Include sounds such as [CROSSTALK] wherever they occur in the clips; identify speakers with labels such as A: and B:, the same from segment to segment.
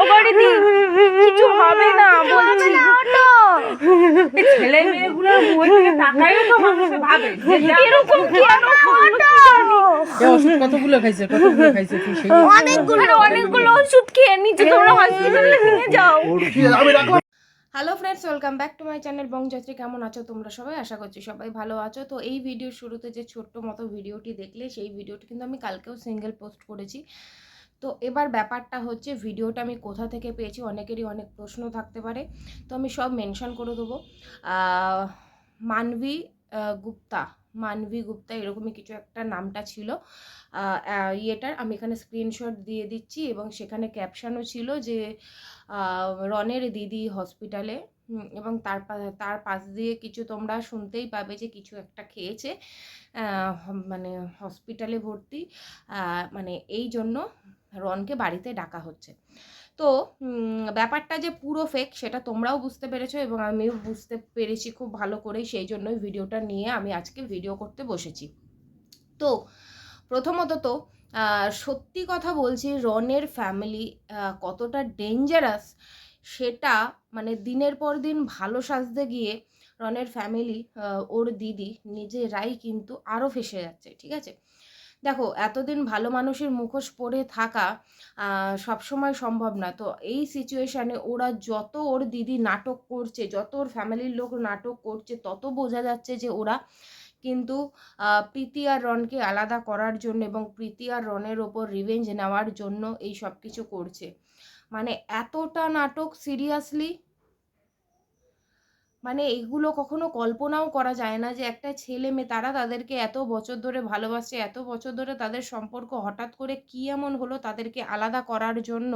A: ও বাড়িতে কিছু হবে না বলছি। ছেলে মেয়েগুলোর মুখের দিকে তাকাইও তো মানুষ ভাবে। এরকম কেন
B: কতগুলো খাইছে? কতগুলো খাইছে
A: অনেকগুলো। অনেকগুলো ওষুধ খেয়ে নিচ্ছে তোমরা হসপিটালে নিয়ে যাও।
C: Hello friends welcome back to my channel Bongjatri কেমন আছো তোমরা সবাই? আশা করছি সবাই ভালো আছো। তো এই ভিডিওর শুরুতে যে ছোট্ট মতো ভিডিওটি দেখলে সেই ভিডিওটি কিন্তু আমি কালকেও সিঙ্গেল পোস্ট করেছি। তো এবার ব্যাপারটা হচ্ছে ভিডিওটা আমি কোথা থেকে পেয়েছি অনেকেরই অনেক প্রশ্ন থাকতে পারে। তো আমি সব মেনশন করে দেবো। আহ, গুপ্তা মানভী গুপ্তা এরকমই কিছু একটা নামটা ছিল। ইয়েটার আমি এখানে স্ক্রিনশট দিয়ে দিচ্ছি এবং সেখানে ক্যাপশনও ছিল যে রনের দিদি হসপিটালে এবং তার তার পাশ দিয়ে কিছু তোমরা শুনতেই পাবে যে কিছু একটা খেয়েছে মানে হসপিটালে ভর্তি। মানে এই জন্য রনকে বাড়িতে ডাকা হচ্ছে। তো ব্যাপারটা যে পুরো ফেক সেটা তোমরাও বুঝতে পেরেছ এবং আমিও বুঝতে পেরেছি খুব ভালো করেই, সেই জন্যই ভিডিওটা নিয়ে আমি আজকে ভিডিও করতে বসেছি। তো, প্রথমত তো সত্যি কথা বলছি, রনের ফ্যামিলি কতটা ডেঞ্জারাস সেটা মানে দিনের পর দিন ভালো সাজতে গিয়ে রনের ফ্যামিলি ওর দিদি নিজেরাই কিন্তু আরও ফেসে যাচ্ছে, ঠিক আছে? দেখো, এতদিন ভালো মানুষের মুখোশ পরে থাকা সবসময় সম্ভব না তো এই সিচুয়েশানে ওরা যত ওর দিদি নাটক করছে, যত ওর ফ্যামিলির লোক নাটক করছে, তত বোঝা যাচ্ছে যে ওরা কিন্তু প্রীতি আর রনকে আলাদা করার জন্য এবং প্রীতি আর রনের ওপর রিভেঞ্জ নেওয়ার জন্য এই সব কিছু করছে। মানে এতটা নাটক সিরিয়াসলি মানে এগুলো কখনো কল্পনাও করা যায় না যে একটা ছেলে মেয়ে, তারা তাদেরকে এত বছর ধরে ভালোবাসে এত বছর ধরে তাদের সম্পর্ক হঠাৎ করে কী এমন হলো তাদেরকে আলাদা করার জন্য।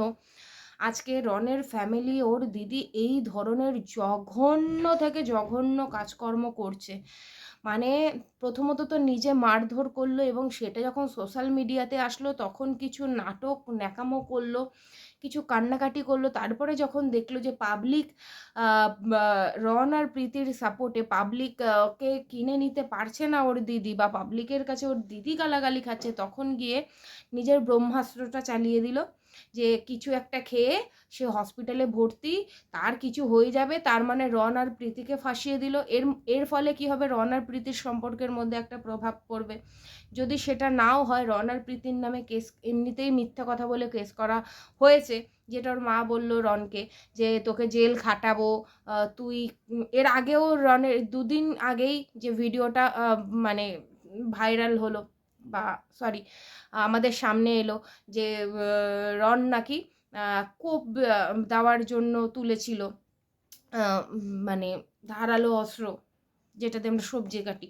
C: আজকে রনের ফ্যামিলি ওর দিদি এই ধরনের জঘন্য থেকে জঘন্য কাজকর্ম করছে। মানে প্রথমত তো নিজে মারধর করল এবং সেটা যখন সোশ্যাল মিডিয়াতে আসলো তখন কিছু নাটক, ন্যাকামো করল। কিছু কান্নাকাটি করল। তারপরে যখন দেখল যে পাবলিক রন আর প্রীতির সাপোর্টে পাবলিককে কিনে নিতে পারছে না ওর দিদি বা পাবলিকের কাছে ওর দিদি গালাগালি খাচ্ছে, তখন গিয়ে নিজের ব্রহ্মাস্ত্রটা চালিয়ে দিল। যে কিছু একটা খেয়ে সে হসপিটালে ভর্তি, তার কিছু হয়ে যাবে, তার মানে রন আর প্রীতিকে ফাঁসিয়ে দিল। এর এর ফলে কি হবে? রন আর প্রীতির সম্পর্কের মধ্যে একটা প্রভাব পড়বে। যদি সেটা নাও হয়, রন আর প্রীতির নামে কেস, এমনিতেই মিথ্যা কথা বলে কেস করা হয়েছে, যেটা ওর মা বলল রনকে যে, তোকে জেল খাটাবো তুই, এর আগেও রনের, দুদিন আগেই যে ভিডিওটা মানে ভাইরাল হলো বা সরি, আমাদের সামনে এলো যে রন নাকি কোপ দেওয়ার জন্য তুলেছিল মানে ধারালো অস্ত্র যেটাতে আমরা সবজি কাটি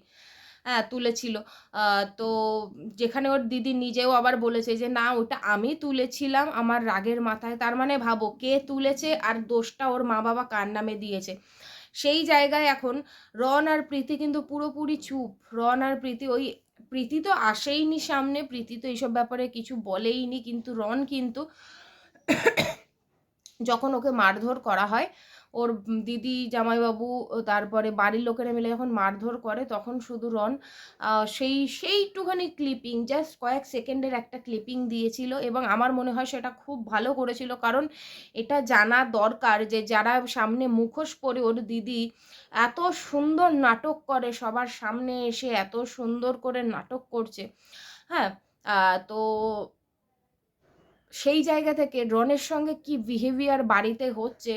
C: হ্যাঁ তুলেছিল। তো যেখানে ওর দিদি নিজেও আবার বলেছে যে, না, ওটা আমি তুলেছিলাম আমার রাগের মাথায়। তার মানে ভাবো, কে তুলেছে আর দোষটা ওর মা বাবা কার নামে দিয়েছে? সেই জায়গায় এখন রন আর প্রীতি কিন্তু পুরোপুরি চুপ। রন আর প্রীতি ওই প্রীতি তো আসেইনি সামনে, প্রীতি তো এইসব ব্যাপারে কিছু বলেইনি, কিন্তু রন কিন্তু যখন ওকে মারধর করা হয় ওর দিদি, জামাইবাবু তারপরে বাড়ির লোকেরা মিলে যখন মারধর করে তখন শুধু রন সেই, সেইটুখানি ক্লিপিং জাস্ট কয়েক সেকেন্ডের একটা ক্লিপিং দিয়েছিল এবং আমার মনে হয় সেটা খুব ভালো করেছিল। কারণ এটা জানা দরকার যে যারা সামনে মুখোশ পরে ওর দিদি এত সুন্দর নাটক করে, সবার সামনে এসে এত সুন্দর করে নাটক করছে। হ্যাঁ তো সেই জায়গা থেকে রনের সঙ্গে কি বিহেভিয়ার বাড়িতে হচ্ছে?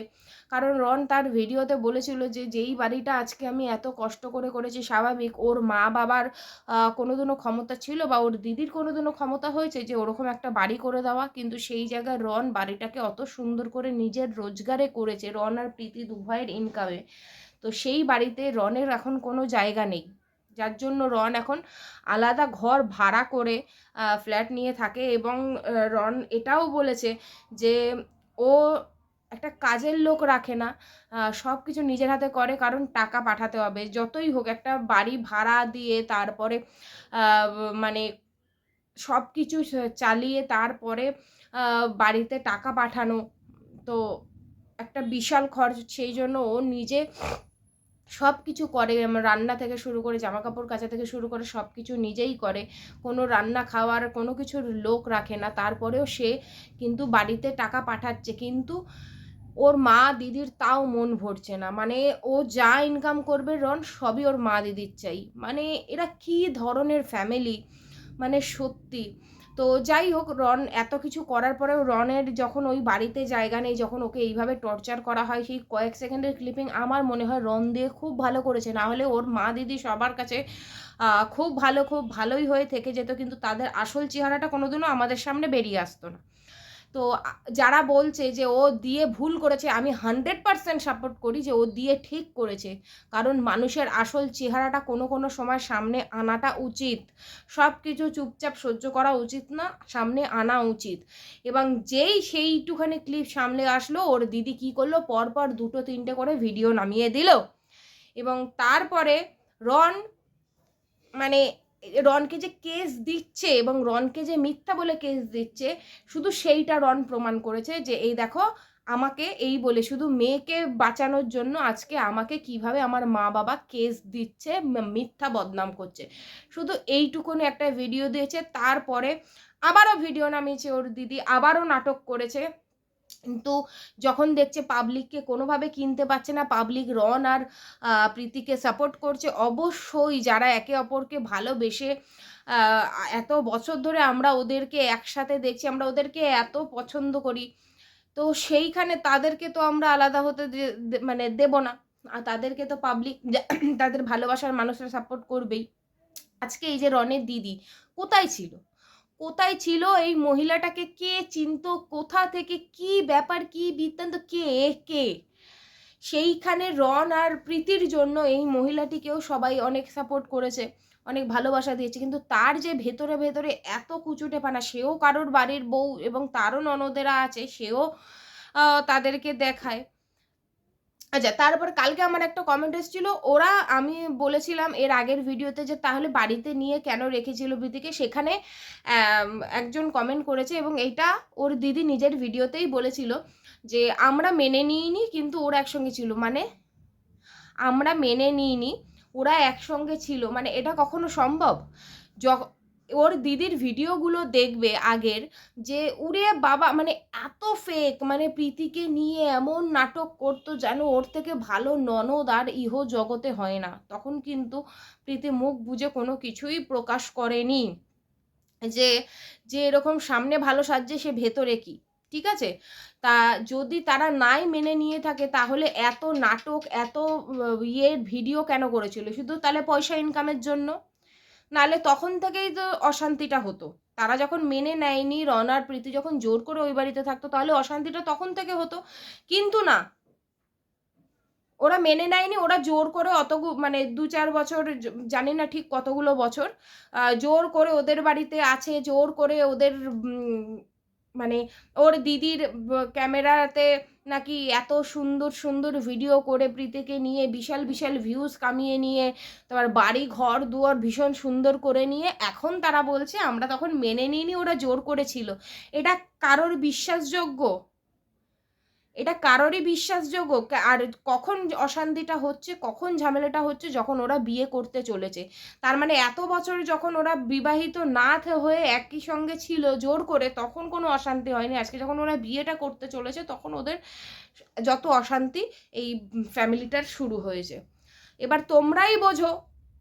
C: কারণ রন তার ভিডিওতে বলেছিল যে যেই বাড়িটা আজকে আমি এত কষ্ট করে করেছি স্বাভাবিক ওর মা বাবার আহ, কোনোদিনও ক্ষমতা ছিল বা ওর দিদির কোনোদিনও ক্ষমতা হয়েছে যে ওরকম একটা বাড়ি করে দেওয়া। কিন্তু সেই জায়গায় রন বাড়িটাকে অত সুন্দর করে নিজের রোজগারে করেছে রন আর প্রীতি উভয়ের ইনকামে তো সেই বাড়িতে রনের এখন কোনো জায়গা নেই। যার জন্য রন এখন আলাদা ঘর ভাড়া করে ফ্ল্যাট নিয়ে থাকে এবং রন এটাও বলেছে যে ও একটা কাজের লোক রাখে না সব কিছু নিজের হাতে করে কারণ টাকা পাঠাতে হবে। যতই হোক একটা বাড়ি ভাড়া দিয়ে তারপরে মানে সব কিছু চালিয়ে তারপরে বাড়িতে টাকা পাঠানো, তো একটা বিশাল খরচ। সেই জন্য ও নিজে সব কিছু করে রান্না থেকে শুরু করে জামা কাপড় কাচা থেকে শুরু করে সব কিছু নিজেই করে। কোনো রান্না খাওয়ার কোনো কিছুর লোক রাখে না। তারপরেও সে কিন্তু বাড়িতে টাকা পাঠাচ্ছে। কিন্তু ওর মা দিদির তাও মন ভরছে না। মানে ও যা ইনকাম করবে রন, সবই ওর মা দিদির চাই। মানে এরা কি ধরনের ফ্যামিলি মানে সত্যি। তো যাই হোক, রন এত কিছু করার পরেও রনের যখন ওই বাড়িতে জায়গা নেই, যখন ওকে এইভাবে টর্চার করা হয়, সেই কয়েক সেকেন্ডের ক্লিপিং আমার মনে হয় রন দিয়ে খুব ভালো করেছে। না হলে ওর মা দিদি সবার কাছে খুব ভালো, খুব ভালোই হয়ে থেকে যেত, কিন্তু তাদের আসল চেহারাটা কোনোদিনও আমাদের সামনে বেরিয়ে আসতো না। তো যারা বলছে যে ও দিয়ে ভুল করেছে, আমি হান্ড্রেড পার্সেন্ট সাপোর্ট করি যে ও দিয়ে ঠিক করেছে। কারণ মানুষের আসল চেহারাটা কোনো কোনো সময় সামনে আনাটা উচিত। সব কিছু চুপচাপ সহ্য করা উচিত না, সামনে আনা উচিত। এবং যেই সেইটুখানি ক্লিপ সামনে আসলো, ওর দিদি কি করল? পরপর দুটো তিনটে করে ভিডিও নামিয়ে দিল। এবং তারপরে রন মানে রনকে যে কেস দিচ্ছে এবং রনকে যে মিথ্যা বলে কেস দিচ্ছে, শুধু সেইটা রন প্রমাণ করেছে যে, এই দেখো, আমাকে এই বলে শুধু মেয়েকে বাঁচানোর জন্য আজকে আমাকে কীভাবে আমার মা বাবা কেস দিচ্ছে মিথ্যা বদনাম করছে। শুধু এইটুকুনি একটা ভিডিও দিয়েছে। তারপরে আবারও ভিডিও নামিয়েছে ওর দিদি, আবারও নাটক করেছে। কিন্তু যখন দেখছে পাবলিককে কোনোভাবে কিনতে পারছে না পাবলিক রন আর প্রীতিকে সাপোর্ট করছে, অবশ্যই যারা একে অপরকে ভালোবেসে এত বছর ধরে আমরা ওদেরকে একসাথে দেখছি, আমরা ওদেরকে এত পছন্দ করি, তো সেইখানে তাদেরকে তো আমরা আলাদা হতে মানে দেব না। আর তাদেরকে তো পাবলিক [COUGHS] তাদের ভালোবাসার মানুষরা সাপোর্ট করবেই। আজকে এই যে রনের দিদি, কোথায় ছিল? কোথায় ছিল? এই মহিলাটাকে কে চিনত? কোথা থেকে কি ব্যাপার? কি বৃত্তান্ত? কে? কে? সেইখানে রন আর প্রীতির জন্য এই মহিলাটিকেও সবাই অনেক সাপোর্ট করেছে, অনেক ভালোবাসা দিয়েছে। কিন্তু তার যে ভেতরে ভেতরে এত কুচুটে পানা সেও কারোর বাড়ির বউ এবং তারও ননদেরা আছে, সেও তাদেরকে দেখায়। আচ্ছা তারপর কালকে আমার একটা কমেন্ট এসেছিল। ওরা, আমি বলেছিলাম এর আগের ভিডিওতে যে তাহলে বাড়িতে নিয়ে কেন রেখেছিল প্রীতিকে সেখানে একজন কমেন্ট করেছে এবং এইটা ওর দিদি নিজের ভিডিওতেই বলেছিল যে, আমরা মেনে নিইনি, কিন্তু ওরা একসঙ্গে ছিল। মানে আমরা মেনে নিইনি, ওরা একসঙ্গে ছিল। মানে এটা কখনো সম্ভব? ওর দিদির ভিডিওগুলো দেখবে আগের যে উড়ে বাবা মানে এত ফেক মানে প্রীতিকে নিয়ে এমন নাটক করতো যেন ওর থেকে ভালো ননদ আর ইহ জগতে হয় না। তখন কিন্তু প্রীতি মুখ বুঝে কোনো কিছুই প্রকাশ করেনি। যে যে এরকম সামনে ভালো সাজছে সে ভেতরে কি? ঠিক আছে? তা যদি তারা নাই মেনে নিয়ে থাকে, তাহলে এত নাটক, এত ইয়ের ভিডিও কেন করেছিল? শুধু তাহলে পয়সা ইনকামের জন্য? নাহলে তখন থেকেই তো অশান্তিটা হতো। তারা যখন মেনে নেয়নি, রনার প্রীতি যখন জোর করে ওই বাড়িতে থাকতো, তাহলে অশান্তিটা তখন থেকে হতো। কিন্তু না, ওরা মেনে নেয়নি, ওরা জোর করে অত মানে দু চার বছর জানি না ঠিক কতগুলো বছর জোর করে ওদের বাড়িতে আছে, জোর করে ওদের মানে ওর দিদির ক্যামেরাতে নাকি এত সুন্দর সুন্দর ভিডিও করে প্রীতিকে নিয়ে বিশাল বিশাল ভিউজ কামিয়ে নিয়ে, তোমার বাড়ি, ঘর, দুয়ার ভীষণ সুন্দর করে নিয়ে এখন তারা বলছে, আমরা তখন মেনে নিইনি, ওরা জোর করেছিল। এটা কারোর বিশ্বাসযোগ্য? এটা কারোরই বিশ্বাসযোগ্য। আর কখন অশান্তিটা হচ্ছে, কখন ঝামেলাটা হচ্ছে, যখন ওরা বিয়ে করতে চলেছে। তার মানে এত বছর যখন ওরা বিবাহিত না হয়ে একই সঙ্গে ছিল জোর করে, তখন কোনো অশান্তি হয়নি। আজকে যখন ওরা বিয়েটা করতে চলেছে, তখন ওদের যত অশান্তি, এই ফ্যামিলিটার শুরু হয়েছে। এবার তোমরাই বোঝো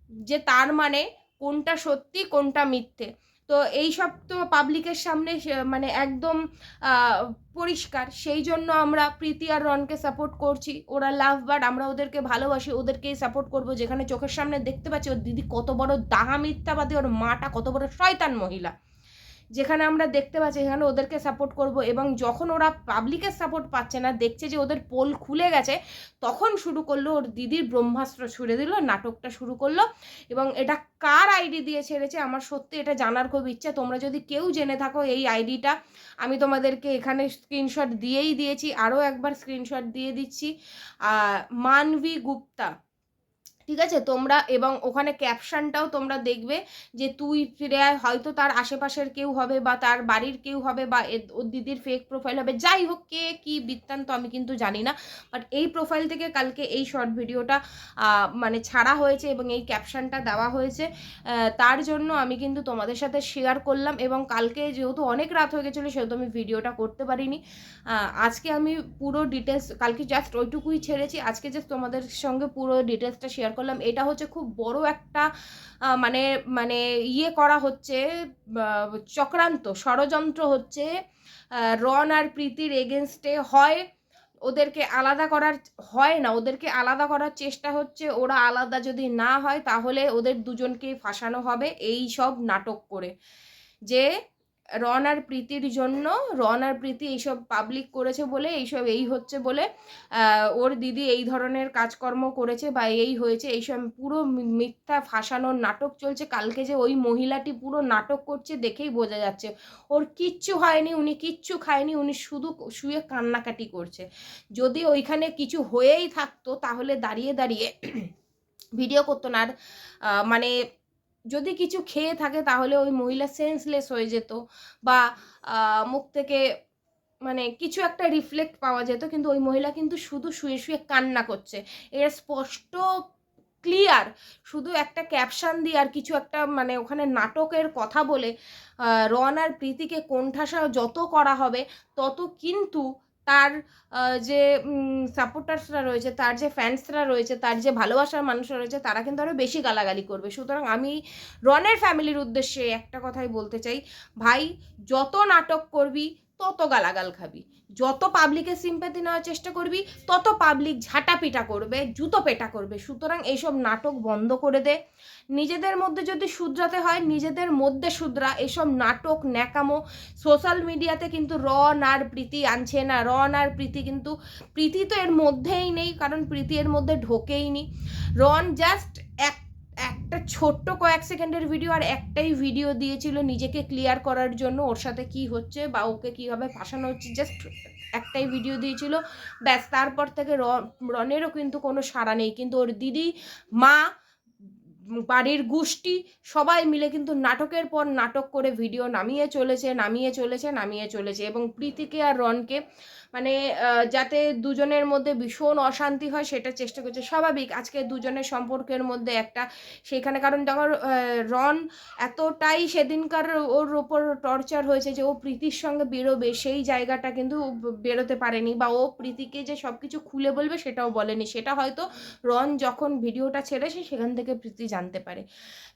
C: যে তার মানে কোনটা সত্যি, কোনটা মিথ্যে। তো এই সব তো পাবলিকের সামনে মানে একদম পরিষ্কার। সেই জন্য আমরা প্রীতি আর রনকে সাপোর্ট করছি। ওরা লাভ বাট আমরা ওদেরকে ভালোবাসি, ওদেরকেই সাপোর্ট করব। যেখানে চোখের সামনে দেখতে পাচ্ছি, ওর দিদি কত বড় দাহা মিথ্যাবাদী ওর মাটা কত বড় শয়তান মহিলা। যেখানে আমরা দেখতে পাচ্ছি সেখানে ওদেরকে সাপোর্ট করব এবং যখন ওরা পাবলিকের সাপোর্ট পাচ্ছে না, দেখছে যে ওদের পোল খুলে গেছে, তখন শুরু করল ওর দিদির ব্রহ্মাস্ত্র ছুড়ে দিল, নাটকটা শুরু করল এবং এটা কার আইডি দিয়ে ছেড়েছে আমার সত্যি এটা জানার খুব ইচ্ছা। তোমরা যদি কেউ জেনে থাকো এই আইডিটা আমি তোমাদেরকে এখানে স্ক্রিনশট দিয়েই দিয়েছি, আরও একবার স্ক্রিনশট দিয়ে দিচ্ছি। মানভি গুপ্তা ঠিক আছে? তোমরা এবং ওখানে ক্যাপশনটাও তোমরা দেখবে যে তুই শ্রেয়া হয়তো তার আশেপাশের কেউ হবে বা তার বাড়ির কেউ হবে বা ওর দিদির ফেক প্রোফাইল হবে। যাই হোক, কে কি বৃত্তান্ত আমি কিন্তু জানি না। বাট এই প্রোফাইল থেকে কালকে এই শর্ট ভিডিওটা মানে ছাড়া হয়েছে এবং এই ক্যাপশনটা দেওয়া হয়েছে। তার জন্য আমি কিন্তু তোমাদের সাথে শেয়ার করলাম এবং কালকে যেহেতু অনেক রাত হয়ে গেছিল, সেহেতু আমি ভিডিওটা করতে পারিনি। আজকে আমি পুরো ডিটেলস কালকে জাস্ট ওইটুকুই ছেড়েছি। আজকে জাস্ট তোমাদের সঙ্গে পুরো ডিটেলসটা শেয়ার করলাম। এটা হচ্ছে খুব বড় একটা মানে মানে ইয়ে করা হচ্ছে চক্রান্ত, ষড়যন্ত্র হচ্ছে রন আর প্রীতির এগেনস্টে হয়। ওদেরকে আলাদা করার হয় না, ওদেরকে আলাদা করার চেষ্টা হচ্ছে, ওরা আলাদা যদি না হয় তাহলে ওদের দুজনকে ফাঁসানো হবে, এই সব নাটক করে। যে রন আর প্রীতির জন্য রন আর প্রীতি এইসব পাবলিক করেছে বলে, এইসব এই হচ্ছে বলে ওর দিদি এই ধরনের কাজকর্ম করেছে বা এই হয়েছে, এইসব পুরো মিথ্যা ফাঁসানোর নাটক চলছে। কালকে যে ওই মহিলাটি পুরো নাটক করছে দেখেই বোঝা যাচ্ছে। ওর কিচ্ছু হয়নি, উনি কিচ্ছু খায়নি, উনি শুধু শুয়ে কান্নাকাটি করছে। যদি ওইখানে কিছু হয়েই থাকতো, তাহলে দাঁড়িয়ে দাঁড়িয়ে ভিডিও করতো না। আর মানে যদি কিছু খেয়ে থাকে তাহলে ওই মহিলা সেন্সলেস হয়ে যেত বা মুখ থেকে মানে কিছু একটা রিফ্লেক্ট পাওয়া যেত কিন্তু ওই মহিলা কিন্তু শুধু শুয়ে শুয়ে কান্না করছে। এর স্পষ্ট ক্লিয়ার শুধু একটা ক্যাপশন দিয়ে আর কিছু একটা মানে ওখানে নাটকের কথা বলে রন আর প্রীতিকে কোণঠাসা যত করা হবে তত কিন্তু তার যে সাপোর্টার্সরা রয়েছে, তার যে ফ্যান্সরা রয়েছে, তার যে ভালোবাসার মানুষরা রয়েছে, তারা কিন্তু আরও বেশি গালাগালি করবে। সুতরাং আমি রনের ফ্যামিলির উদ্দেশ্যে একটা কথাই বলতে চাই, ভাই, যত নাটক করবি তত গালাগাল খাবি। যত পাবলিকের সিম্প্যাথি নেওয়ার চেষ্টা করবি, তত পাবলিক ঝাঁটাপিটা করবে, জুতো পেটা করবে। সুতরাং এইসব নাটক বন্ধ করে দে। নিজেদের মধ্যে যদি শুধরাতে হয়, নিজেদের মধ্যে শুধরা। এসব নাটক, ন্যাকামো সোশ্যাল মিডিয়াতে কিন্তু রন আর প্রীতি আনছে না। রন আর প্রীতি কিন্তু, প্রীতি তো এর মধ্যেই নেই, কারণ প্রীতি এর মধ্যে ঢোকেই নি। রন জাস্ট এক একটা ছোট্ট কয়েক সেকেন্ডের ভিডিও আর একটাই ভিডিও দিয়েছিল নিজেকে ক্লিয়ার করার জন্য ওর সাথে কি হচ্ছে বা ওকে কীভাবে ফাঁসানো হচ্ছে জাস্ট একটাই ভিডিও দিয়েছিল। ব্যাস, তারপর থেকে রনেরও কিন্তু কোনো সাড়া নেই। কিন্তু ওর দিদি, মা, বাড়ির গোষ্ঠী সবাই মিলে কিন্তু নাটকের পর নাটক করে ভিডিও নামিয়ে চলেছে নামিয়ে চলেছে নামিয়ে চলেছে এবং প্রীতিকে আর রনকে মানে যাতে দুজনের মধ্যে ভীষণ অশান্তি হয় সেটা চেষ্টা করছে। স্বাভাবিক, আজকে দুজনের সম্পর্কের মধ্যে একটা সেখানে কারণ যখন রন এতটাই সেদিনকার ওর ওপর টর্চার হয়েছে যে ও প্রীতির সঙ্গে বেরোবে, সেই জায়গাটা কিন্তু বেরোতে পারেনি বা ও প্রীতিকে যে সব কিছু খুলে বলবে সেটাও বলেনি। সেটা হয়তো রন যখন ভিডিওটা ছেড়েছে সেখান থেকে প্রীতি জানতে পারে।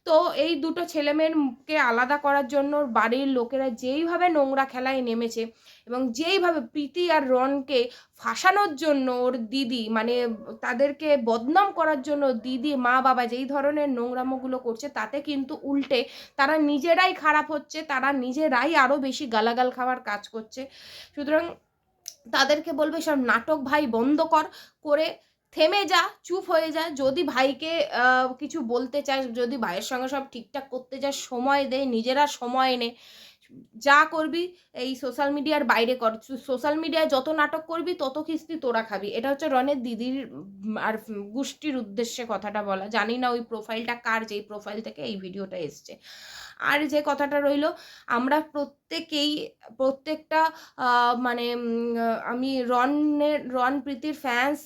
C: তো এই দুটো ছেলেমেয়েরকে আলাদা করার জন্য বাড়ির লোকেরা যেইভাবে নোংরা খেলায় নেমেছে এবং যেইভাবে প্রীতি আর রনকে ফাঁসানোর জন্য ওর দিদি মানে তাদেরকে বদনাম করার জন্য দিদি, মা, বাবা যেই ধরনের নোংরামোগুলো করছে, তাতে কিন্তু উল্টে তারা নিজেরাই খারাপ হচ্ছে, তারা নিজেরাই আরও বেশি গালাগাল খাওয়ার কাজ করছে। সুতরাং তাদেরকে বলবে, সব নাটক ভাই বন্ধ কর, করে থেমে যা, চুপ হয়ে যা। যদি ভাইকে কিছু বলতে চাস, যদি ভাইয়ের সঙ্গে সব ঠিকঠাক করতে চাস, সময় দে, নিজেরা সময় নে। যা করবি এই সোশ্যাল মিডিয়ার বাইরে কর। সোশ্যাল মিডিয়ায় যত নাটক করবি, তত কিস্তি তোরা খাবি। এটা হচ্ছে রনের দিদির আর গোষ্ঠীর উদ্দেশ্যে কথাটা বলা। জানি না ওই প্রোফাইলটা কার, যেই প্রোফাইল থেকে এই ভিডিওটা এসছে। আর যে কথাটা রইল, আমরা প্রত্যেকেই, প্রত্যেকটা মানে আমি রনের রন প্রীতির ফ্যান্স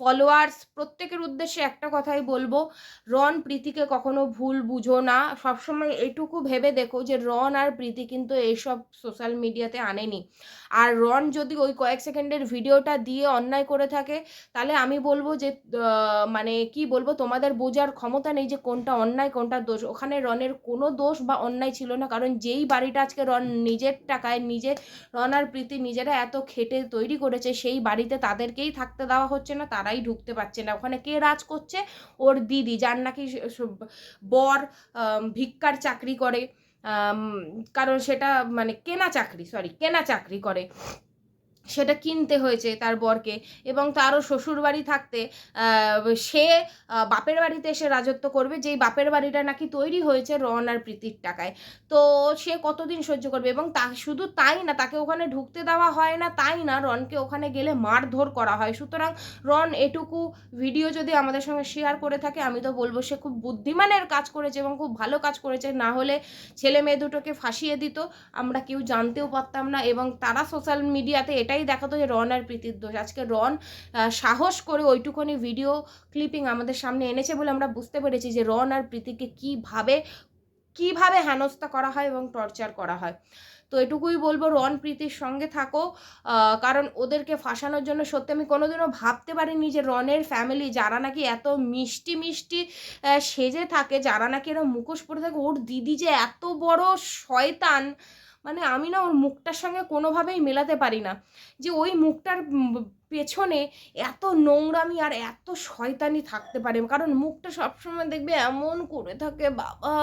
C: ফলোয়ার্স প্রত্যেকের উদ্দেশ্যে একটা কথাই বলব রন প্রীতিকে কখনো ভুল বুঝো না। সবসময় এটুকু ভেবে দেখো যে রন আর প্রীতি কিন্তু এইসব সোশ্যাল মিডিয়াতে আনেনি। আর রন যদি ওই কয়েক সেকেন্ডের ভিডিওটা দিয়ে অন্যায় করে থাকে, তাহলে আমি বলব যে মানে কি বলব, তোমাদের বোঝার ক্ষমতা নেই যে কোনটা অন্যায়, কোনটা দোষ। ওখানে রনের কোনো দোষ বা অন্যায় ছিল না, কারণ যেই বাড়িটা আজকে রন নিজের টাকায়, নিজে রন আর প্রীতি নিজেরা এত খেটে তৈরি করেছে, সেই বাড়িতে তাদেরকেই থাকতে দেওয়া হচ্ছে না তারাই ঢুকতে পারছে না। ওখানে কে রাজ করছে? ওর দিদি, যার নাকি বর ভিক্ষার চাকরি করে। কারণ সেটা মানে কেনা চাকরি সরি কেনা চাকরি করে। সেটা কিনতে হয়েছে তার বরকে এবং তারও শ্বশুর বাড়ি থাকতে সে বাপের বাড়িতে এসে রাজত্ব করবে, যেই বাপের বাড়িটা নাকি তৈরি হয়েছে রন আর প্রীতির টাকায়। তো সে কতদিন সহ্য করবে এবং তা, শুধু তাই না, তাকে ওখানে ঢুকতে দেওয়া হয় না, তাই না রনকে ওখানে গেলে মারধর করা হয়। সুতরাং রন এটুকু ভিডিও যদি আমাদের সঙ্গে শেয়ার করে থাকে, আমি তো বলব সে খুব বুদ্ধিমানের কাজ করেছে এবং খুব ভালো কাজ করেছে। না হলে ছেলে মেয়ে দুটোকে ফাঁসিয়ে দিত, আমরা কেউ জানতেও পারতাম না এবং তারা সোশ্যাল মিডিয়াতে এটাই দেখাতো যে রন আর প্রীতির দোষ। আজকে রন সাহস করে ওইটুকুনি ভিডিও ক্লিপিং আমাদের সামনে এনেছে বলে আমরা বুঝতে পেরেছি যে রন আর প্রীতিকে কীভাবে, কীভাবে হেনস্থা করা হয় এবং টর্চার করা হয়। তো এটুকুই বলব, রন, প্রীতির সঙ্গে থাকো কারণ ওদেরকে ফাঁসানোর জন্য সত্যি আমি কোনোদিনও ভাবতে পারিনি যে রনের ফ্যামিলি যারা নাকি এত মিষ্টি মিষ্টি সেজে থাকে, যারা নাকি এরকম মুখোশ পরে থাকে, ওর দিদি যে এত বড় শয়তান মানে আমি না ওর মুখটার সঙ্গে কোনোভাবেই মেলাতে পারি না। যে ওই মুখটার পেছনে এত নোংরামি আর এত শয়তানি থাকতে পারে। কারণ মুখটা সবসময় দেখবে এমন করে থাকে, বাবা।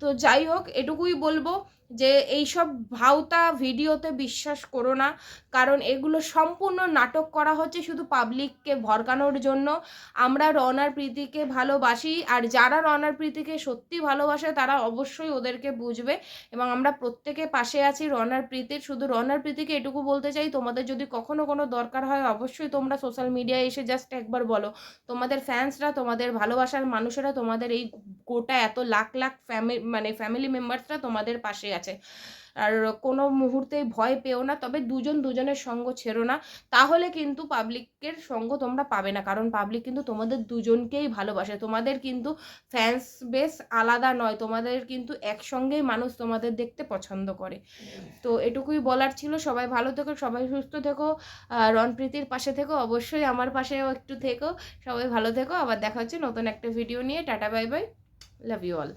C: তো যাই হোক, এটুকুই বলব। যে এইসব ভাওতা ভিডিওতে বিশ্বাস করো না। কারণ এগুলো সম্পূর্ণ নাটক করা হচ্ছে শুধু পাবলিককে ভরকানোর জন্য। আমরা রনার প্রীতিকে ভালোবাসি আর যারা রনার প্রীতিকে সত্যি ভালোবাসে তারা অবশ্যই ওদেরকে বুঝবে এবং আমরা প্রত্যেকে পাশে আছি রনার প্রীতির। শুধু রনার প্রীতিকে এটুকু বলতে চাই, তোমাদের যদি কখনো কোনো দরকার হয় অবশ্যই তোমরা সোশ্যাল মিডিয়ায় এসে জাস্ট একবার বলো। তোমাদের ফ্যান্সরা তোমাদের ভালোবাসার মানুষেরা, তোমাদের এই গোটা এত লাখ লাখ ফ্যামিলি মানে ফ্যামিলি মেম্বার্সরা তোমাদের পাশে আছে। আর কোনো মুহূর্তে ভয় পেও না, তবে দুজন দুজনের সঙ্গ ছেড়ো না। তাহলে কিন্তু পাবলিকের সঙ্গ তোমরা পাবে না, কারণ পাবলিক কিন্তু তোমাদের দুজনকেই ভালোবাসে। তোমাদের কিন্তু ফ্যান্স বেস আলাদা নয়, তোমাদের কিন্তু একসঙ্গেই মানুষ তোমাদের দেখতে পছন্দ করে। তো এটুকুই বলার ছিল। সবাই ভালো থেকো, সবাই সুস্থ থেকো। রণপ্রীতির পাশে থেকো, অবশ্যই আমার পাশেও একটু থেকো। সবাই ভালো থেকো, আবার দেখা হচ্ছে নতুন একটা ভিডিও নিয়ে। Tata bye bye love you all